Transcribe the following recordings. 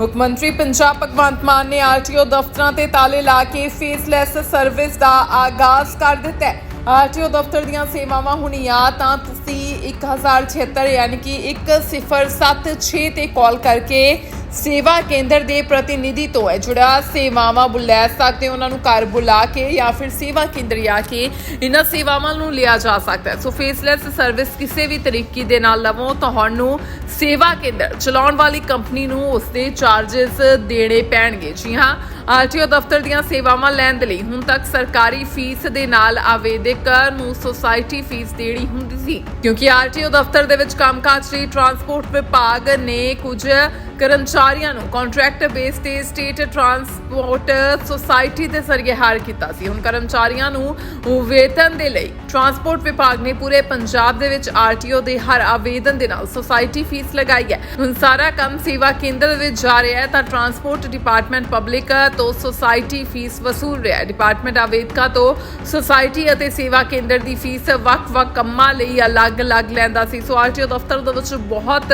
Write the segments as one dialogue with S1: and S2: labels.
S1: ਮੁੱਖ ਮੰਤਰੀ ਪੰਜਾਬ ਭਗਵੰਤ ਮਾਨ ਨੇ ਆਰਟੀਓ ਦਫ਼ਤਰਾਂ ਤੇ ਤਾਲੇ ਲਾ ਕੇ ਫੇਸਲੈਸ ਸਰਵਿਸ ਦਾ ਆਗਾਜ਼ ਕਰ ਦਿੱਤਾ ਹੈ। ਆਰਟੀਓ ਦਫ਼ਤਰ ਦੀਆਂ ਸੇਵਾਵਾਂ ਹੁਣ ਜਾਂ ਤਾਂ ਤੁਸੀਂ 1076 ਯਾਨੀ ਕਿ 1076 ਤੇ ਕਾਲ ਕਰਕੇ ਸੇਵਾ ਕੇਂਦਰ ਦੇ ਪ੍ਰਤੀਨਿਧੀ ਤੋਂ ਹੈ। ਜਿਹੜਾ ਸੇਵਾਵਾਂ ਬੁ- ਲੈ ਸਕਦੇ ਹੋ, ਉਹਨਾਂ ਨੂੰ ਘਰ ਬੁਲਾ ਕੇ ਜਾਂ ਫਿਰ ਸੇਵਾ ਕੇਂਦਰ ਆ ਕੇ ਇਹਨਾਂ ਸੇਵਾਵਾਂ ਨੂੰ ਲਿਆ ਜਾ ਸਕਦਾ ਹੈ। ਸੋ ਫੇਸਲੈਸ ਸਰਵਿਸ ਕਿਸੇ ਵੀ ਤਰੀਕੇ ਦੇ ਨਾਲ ਲਵੋ ਤੁਹਾਨੂੰ ਸੇਵਾ ਕੇਂਦਰ ਚਲਾਉਣ ਵਾਲੀ ਕੰਪਨੀ ਨੂੰ ਉਸਦੇ ਚਾਰजेस ਦੇਣੇ ਪੈਣਗੇ। ਜੀ ਹਾਂ, ਆਰਟੀਓ ਦਫ਼ਤਰ ਦੀਆਂ ਸੇਵਾਵਾਂ ਲੈਣ ਦੇ ਲਈ ਹੁਣ ਤੱਕ ਸਰਕਾਰੀ ਫੀਸ ਦੇ ਨਾਲ ਆਵੇਦਕ ਨੂੰ ਸੋਸਾਇਟੀ ਫੀਸ ਦੇਣੀ ਹੁੰਦੀ ਸੀ। ਕਿਉਂਕਿ ਆਰਟੀਓ ਦਫ਼ਤਰ ਦੇ ਵਿੱਚ ਕੰਮਕਾਜ ਲਈ ਟਰਾਂਸਪੋਰਟ ਵਿਭਾਗ ਨੇ ਕੁਝ ਕਰਮਚਾਰੀਆਂ ਨੂੰ ਕੰਟਰੈਕਟ ਬੇਸ ਤੇ ਸਟੇਟ ਟਰਾਂਸਪੋਰਟ ਸੁਸਾਇਟੀ ਦੇ ਜ਼ਰੀਏ ਹਾਇਰ ਕੀਤਾ ਸੀ। ਹੁਣ ਕਰਮਚਾਰੀਆਂ ਨੂੰ ਵੇਤਨ ਦੇ ਲਈ ਟਰਾਂਸਪੋਰਟ ਵਿਭਾਗ ਨੇ ਪੂਰੇ ਪੰਜਾਬ ਦੇ ਵਿੱਚ ਆਰਟੀਓ ਦੇ ਹਰ ਆਵੇਦਨ ਦੇ ਨਾਲ ਸੁਸਾਇਟੀ ਫੀਸ ਲਗਾਈ ਹੈ। ਹੁਣ ਸਾਰਾ ਕੰਮ ਸੇਵਾ ਕੇਂਦਰ ਵਿੱਚ ਜਾ ਰਿਹਾ ਹੈ ਤਾਂ ਟਰਾਂਸਪੋਰਟ ਡਿਪਾਰਟਮੈਂਟ ਪਬਲਿਕ ਤੋਂ ਸੁਸਾਇਟੀ ਫੀਸ ਵਸੂਲ ਰਿਹਾ ਹੈ। ਡਿਪਾਰਟਮੈਂਟ ਆਵੇਦਕਾਂ ਤੋਂ ਸੁਸਾਇਟੀ ਅਤੇ ਸੇਵਾ ਕੇਂਦਰ ਦੀ ਫੀਸ ਵੱਖ-ਵੱਖ ਕੰਮਾਂ ਲਈ ਅਲੱਗ-ਅਲੱਗ ਲੈਂਦਾ ਸੀ। ਸੋ ਆਰਟੀਓ ਦਫ਼ਤਰ ਦੇ ਵਿੱਚ ਬਹੁਤ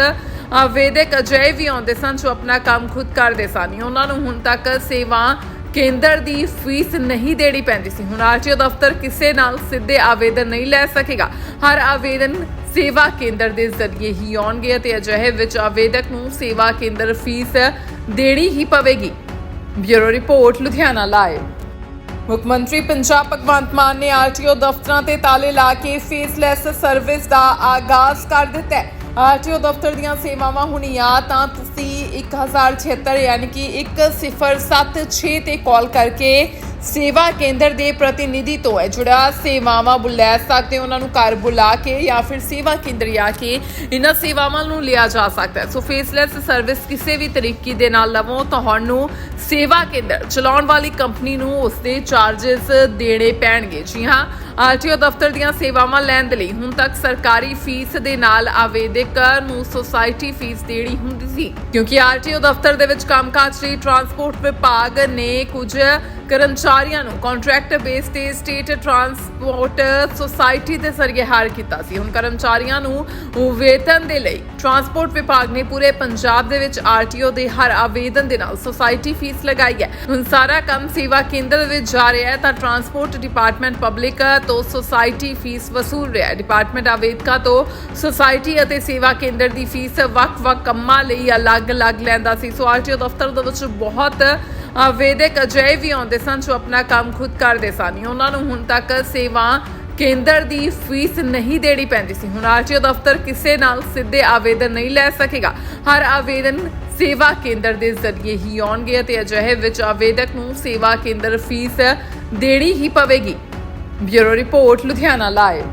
S1: ਆਵੇਦਕ ਅਜਿਹੇ ਵੀ ਆਉਂਦੇ ਸਨ ਜੋ ਆਪਣਾ ਕੰਮ ਖੁਦ ਕਰਦੇ ਸਨ। ਉਹਨਾਂ ਨੂੰ ਹੁਣ ਤੱਕ ਸੇਵਾ ਕੇਂਦਰ ਦੀ ਫੀਸ ਨਹੀਂ ਦੇਣੀ ਪੈਂਦੀ ਸੀ। ਹੁਣ ਆਰਟੀਓ ਦਫ਼ਤਰ ਕਿਸੇ ਨਾਲ ਸਿੱਧੇ ਆਵੇਦਨ ਨਹੀਂ ਲੈ ਸਕੇਗਾ। ਹਰ ਆਵੇਦਨ ਸੇਵਾ ਕੇਂਦਰ ਦੇ ਜ਼ਰੀਏ ਹੀ ਆਉਣਗੇ ਅਤੇ ਅਜਿਹੇ ਵਿੱਚ ਆਵੇਦਕ ਨੂੰ ਸੇਵਾ ਕੇਂਦਰ ਫੀਸ ਦੇਣੀ ਹੀ ਪਵੇਗੀ। Bureau report, Ludhiana live. ਮੁੱਖ ਮੰਤਰੀ ਪੰਜਾਬ ਭਗਵੰਤ ਮਾਨ ਨੇ ਆਰਟੀਓ ਦਫ਼ਤਰਾਂ ਤੇ ਤਾਲੇ ਲਾ ਕੇ ਫੇਸਲੈਸ ਸਰਵਿਸ ਦਾ ਆਗਾਜ਼ ਕਰ ਦਿੱਤਾ ਹੈ। ਆਰਟੀਓ ਦਫ਼ਤਰ ਦੀਆਂ ਸੇਵਾਵਾਂ ਹੁਣ ਜਾਂ ਤਾਂ ਤੁਸੀਂ 1076 ਯਾਨੀ ਕਿ 1076 ਤੇ ਕਾਲ ਕਰਕੇ ਸੇਵਾ ਕੇਂਦਰ ਦੇ ਪ੍ਰਤੀਨਿਧੀ ਤੋਂ ਹੈ ਜਿਹੜਾ ਸੇਵਾਵਾਂ ਬੁ- ਸਕਦੇ ਹੋ, ਉਹਨਾਂ ਨੂੰ ਘਰ ਬੁਲਾ ਕੇ ਜਾਂ ਫਿਰ ਸੇਵਾ ਕੇਂਦਰ ਆ ਕੇ ਇਹਨਾਂ ਸੇਵਾਵਾਂ ਨੂੰ ਲਿਆ ਜਾ ਸਕਦਾ ਹੈ। ਸੋ ਫੇਸਲੈਸ ਸਰਵਿਸ ਕਿਸੇ ਵੀ ਤਰੀਕੇ ਦੇ ਨਾਲ ਲਵੋ, ਤੁਹਾਨੂੰ ਸੇਵਾ ਕੇਂਦਰ ਚਲਾਉਣ ਵਾਲੀ ਕੰਪਨੀ ਨੂੰ ਉਸਦੇ ਚਾਰजेस ਦੇਣੇ ਪੈਣਗੇ। ਜੀ ਹਾਂ ਆਰਟੀਓ ਦਫ਼ਤਰ ਦੀਆਂ ਸੇਵਾਵਾਂ ਲੈਣ ਦੇ ਲਈ ਹੁਣ ਤੱਕ ਸਰਕਾਰੀ ਫੀਸ ਦੇ ਨਾਲ ਆਵੇਦਕ ਨੂੰ ਸੋਸਾਇਟੀ ਫੀਸ ਦੇਣੀ ਹੁੰਦੀ ਸੀ। ਕਿਉਂਕਿ ਆਰਟੀਓ ਦਫ਼ਤਰ ਦੇ ਵਿੱਚ ਕੰਮਕਾਜ ਲਈ ਟਰਾਂਸਪੋਰਟ ਵਿਭਾਗ ਨੇ ਕੁਝ ਕਰਮਚਾਰੀਆਂ ਨੂੰ ਕੰਟਰੈਕਟ ਬੇਸ ਤੇ ਸਟੇਟ ਟਰਾਂਸਪੋਰਟ ਸੁਸਾਇਟੀ ਦੇ ਜ਼ਰੀਏ ਹਾਇਰ ਕੀਤਾ ਸੀ। ਹੁਣ ਕਰਮਚਾਰੀਆਂ ਨੂੰ ਵੇਤਨ ਦੇ ਲਈ ਟਰਾਂਸਪੋਰਟ ਵਿਭਾਗ ਨੇ ਪੂਰੇ ਪੰਜਾਬ ਦੇ ਵਿੱਚ ਆਰਟੀਓ ਦੇ ਹਰ ਆਵੇਦਨ ਦੇ ਨਾਲ ਸੁਸਾਇਟੀ ਫੀਸ ਲਗਾਈ ਹੈ। ਹੁਣ ਸਾਰਾ ਕੰਮ ਸੇਵਾ ਕੇਂਦਰ ਵਿੱਚ ਜਾ ਰਿਹਾ ਹੈ ਤਾਂ ਟਰਾਂਸਪੋਰਟ ਡਿਪਾਰਟਮੈਂਟ ਪਬਲਿਕ ਤੋਂ ਸੁਸਾਇਟੀ ਫੀਸ ਵਸੂਲ ਰਿਹਾ ਹੈ। ਡਿਪਾਰਟਮੈਂਟ ਆਵੇਦਕਾਂ ਤੋਂ ਸੁਸਾਇਟੀ ਅਤੇ ਸੇਵਾ ਕੇਂਦਰ ਦੀ ਫੀਸ ਵੱਖ-ਵੱਖ ਕੰਮਾਂ ਲਈ ਅਲੱਗ-ਅਲੱਗ ਲੈਂਦਾ ਸੀ। ਸੋ ਆਰਟੀਓ ਦਫ਼ਤਰ ਦੇ ਵਿੱਚ ਬਹੁਤ ਆਵੇਦਕ ਅਜਿਹੇ ਵੀ ਆਉਂਦੇ ਸਨ ਜੋ ਆਪਣਾ ਕੰਮ ਖੁਦ ਕਰਦੇ ਸਨ। ਉਹਨਾਂ ਨੂੰ ਹੁਣ ਤੱਕ ਸੇਵਾ ਕੇਂਦਰ ਦੀ ਫੀਸ ਨਹੀਂ ਦੇਣੀ ਪੈਂਦੀ ਸੀ। ਹੁਣ ਆਰਟੀਓ ਦਫ਼ਤਰ ਕਿਸੇ ਨਾਲ ਸਿੱਧੇ ਆਵੇਦਨ ਨਹੀਂ ਲੈ ਸਕੇਗਾ। ਹਰ ਆਵੇਦਨ ਸੇਵਾ ਕੇਂਦਰ ਦੇ ਜ਼ਰੀਏ ਹੀ ਆਉਣਗੇ ਅਤੇ ਅਜਿਹੇ ਵਿੱਚ ਆਵੇਦਕ ਨੂੰ ਸੇਵਾ ਕੇਂਦਰ ਫੀਸ ਦੇਣੀ ਹੀ ਪਵੇਗੀ। Bureau report, Ludhiana live.